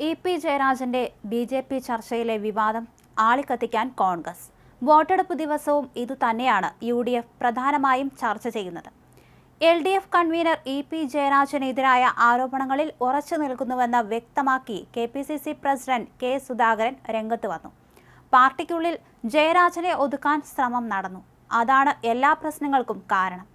E P ജയരാജന്റെ B J P ചർച്ചയിലെ വിവാദം ആളിക്കത്തിക്കാൻ കോൺഗ്രസ്. വോട്ടെടുപ്പ് ദിവസവും ഇതുതന്നെയാണ് യു ഡി എഫ് പ്രധാനമായും ചർച്ച ചെയ്യുന്നത്. L D F convener E P ജയരാജനെതിരായ ആരോപണങ്ങളിൽ ഉറച്ചു നിൽക്കുന്നുവെന്ന് വ്യക്തമാക്കി K P C C president K Sudhakaran രംഗത്ത് വന്നു. പാർട്ടിക്കുള്ളിൽ ജയരാജനെ ഒതുക്കാൻ ശ്രമം നടന്നു. അതാണ് എല്ലാ പ്രശ്നങ്ങൾക്കും കാരണം.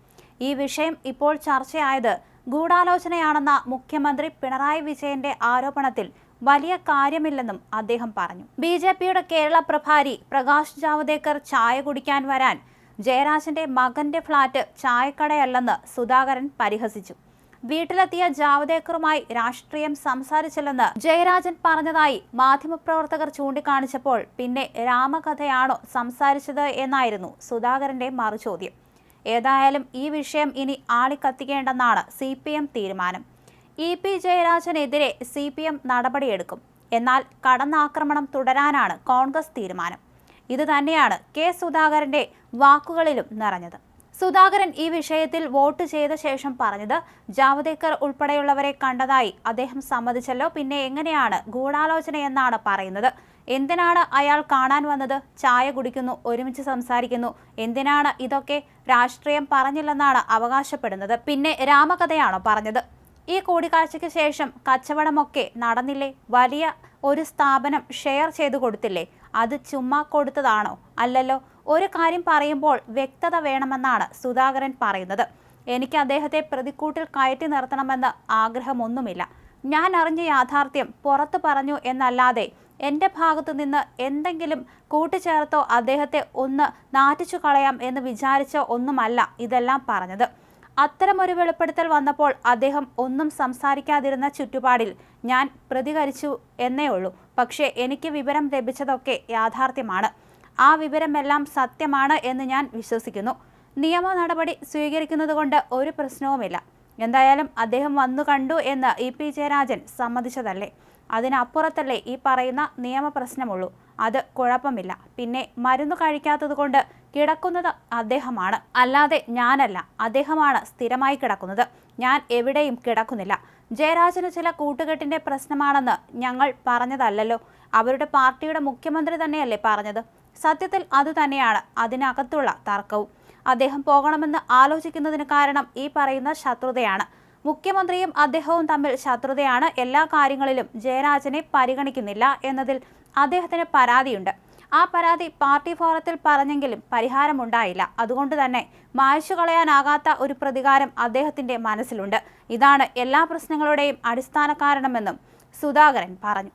ഈ വിഷയം ഇപ്പോൾ ചർച്ചയായത് ഗൂഢാലോചനയാണെന്ന മുഖ്യമന്ത്രി പിണറായി വിജയന്റെ ആരോപണത്തിൽ വലിയ കാര്യമില്ലെന്നും അദ്ദേഹം പറഞ്ഞു. ബി ജെ പിയുടെ കേരള പ്രഭാരി പ്രകാശ് ജാവദേക്കർ ചായ കുടിക്കാൻ വരാൻ ജയരാജന്റെ മകന്റെ ഫ്ളാറ്റ് ചായക്കടയല്ലെന്ന് സുധാകരൻ പരിഹസിച്ചു. വീട്ടിലെത്തിയ ജാവദേക്കറുമായി രാഷ്ട്രീയം സംസാരിച്ചില്ലെന്ന് ജയരാജൻ പറഞ്ഞതായി മാധ്യമപ്രവർത്തകർ ചൂണ്ടിക്കാണിച്ചപ്പോൾ പിന്നെ രാമകഥയാണോ സംസാരിച്ചത് എന്നായിരുന്നു സുധാകരന്റെ മറുചോദ്യം. ഏതായാലും ഈ വിഷയം ഇനി ആളിക്കത്തിക്കേണ്ടെന്നാണ് സി തീരുമാനം. ഇ പി ജയരാജനെതിരെ സി പി എം നടപടിയെടുക്കും. എന്നാൽ കടന്നാക്രമണം തുടരാനാണ് കോൺഗ്രസ് തീരുമാനം. ഇത് തന്നെയാണ് കെ സുധാകരന്റെ വാക്കുകളിലും നിറഞ്ഞത്. സുധാകരൻ ഈ വിഷയത്തിൽ വോട്ട് ചെയ്ത ശേഷം പറഞ്ഞത് ജാവദേക്കർ ഉൾപ്പെടെയുള്ളവരെ കണ്ടതായി അദ്ദേഹം സമ്മതിച്ചല്ലോ പിന്നെ എങ്ങനെയാണ് ഗൂഢാലോചനയെന്നാണ് പറയുന്നത്. എന്തിനാണ് അയാൾ കാണാൻ വന്നത്? ചായ കുടിക്കുന്നു ഒരുമിച്ച് സംസാരിക്കുന്നു. എന്തിനാണ് ഇതൊക്കെ? രാഷ്ട്രീയം പറഞ്ഞില്ലെന്നാണ് അവകാശപ്പെടുന്നത്. പിന്നെ രാമകഥയാണോ പറഞ്ഞത്? ഈ കൂടിക്കാഴ്ചയ്ക്ക് ശേഷം കച്ചവടമൊക്കെ നടന്നില്ലേ? വലിയ ഒരു സ്ഥാപനം ഷെയർ ചെയ്തു കൊടുത്തില്ലേ? അത് ചുമ്മാ കൊടുത്തതാണോ? അല്ലല്ലോ ഒരു കാര്യം പറയുമ്പോൾ വ്യക്തത വേണമെന്നാണ് സുധാകരൻ പറയുന്നത്. എനിക്ക് അദ്ദേഹത്തെ പ്രതിക്കൂട്ടിൽ കയറ്റി നിർത്തണമെന്ന് ആഗ്രഹമൊന്നുമില്ല. ഞാൻ അറിഞ്ഞ യാഥാർത്ഥ്യം പുറത്തു പറഞ്ഞു എന്നല്ലാതെ എന്റെ ഭാഗത്തു നിന്ന് എന്തെങ്കിലും കൂട്ടിച്ചേർത്തോ അദ്ദേഹത്തെ ഒന്ന് നാറ്റിച്ചു കളയാം എന്ന് വിചാരിച്ചോ ഒന്നുമല്ല ഇതെല്ലാം പറഞ്ഞത്. അത്തരമൊരു വെളിപ്പെടുത്തൽ വന്നപ്പോൾ അദ്ദേഹം ഒന്നും സംസാരിക്കാതിരുന്ന ചുറ്റുപാടിൽ ഞാൻ പ്രതികരിച്ചു എന്നേ ഉള്ളൂ. പക്ഷേ എനിക്ക് വിവരം ലഭിച്ചതൊക്കെ യാഥാർത്ഥ്യമാണ്. ആ വിവരമെല്ലാം സത്യമാണ് എന്ന് ഞാൻ വിശ്വസിക്കുന്നു. നിയമ നടപടി സ്വീകരിക്കുന്നതുകൊണ്ട് ഒരു പ്രശ്നവുമില്ല. എന്തായാലും അദ്ദേഹം വന്നു കണ്ടു എന്ന് ഇ പി ജയരാജൻ സമ്മതിച്ചതല്ലേ? അതിനപ്പുറത്തല്ലേ ഈ പറയുന്ന നിയമപ്രശ്നമുള്ളൂ അത് കുഴപ്പമില്ല. പിന്നെ മരുന്ന് കഴിക്കാത്തത് കൊണ്ട് കിടക്കുന്നത് അദ്ദേഹമാണ്. അല്ലാതെ ഞാനല്ല. അദ്ദേഹമാണ് സ്ഥിരമായി കിടക്കുന്നത്. ഞാൻ എവിടെയും കിടക്കുന്നില്ല. ജയരാജന് ചില കൂട്ടുകെട്ടിന്റെ പ്രശ്നമാണെന്ന് ഞങ്ങൾ പറഞ്ഞതല്ലല്ലോ. അവരുടെ പാർട്ടിയുടെ മുഖ്യമന്ത്രി തന്നെയല്ലേ പറഞ്ഞത്. സത്യത്തിൽ അതുതന്നെയാണ് അതിനകത്തുള്ള തർക്കവും. അദ്ദേഹം പോകണമെന്ന് ആലോചിക്കുന്നതിന് കാരണം ഈ പറയുന്ന ശത്രുതയാണ്. മുഖ്യമന്ത്രിയും അദ്ദേഹവും തമ്മിൽ ശത്രുതയാണ്. എല്ലാ കാര്യങ്ങളിലും ജയരാജനെ പരിഗണിക്കുന്നില്ല എന്നതിൽ അദ്ദേഹത്തിന് പരാതിയുണ്ട്. ആ പരാതി പാർട്ടി ഫോറത്തിൽ പറഞ്ഞെങ്കിലും പരിഹാരമുണ്ടായില്ല. അതുകൊണ്ട് തന്നെ മായ്ച്ചു കളയാനാകാത്ത ഒരു പ്രതികാരം അദ്ദേഹത്തിന്റെ മനസ്സിലുണ്ട്. ഇതാണ് എല്ലാ പ്രശ്നങ്ങളുടെയും അടിസ്ഥാന കാരണമെന്നും സുധാകരൻ പറഞ്ഞു.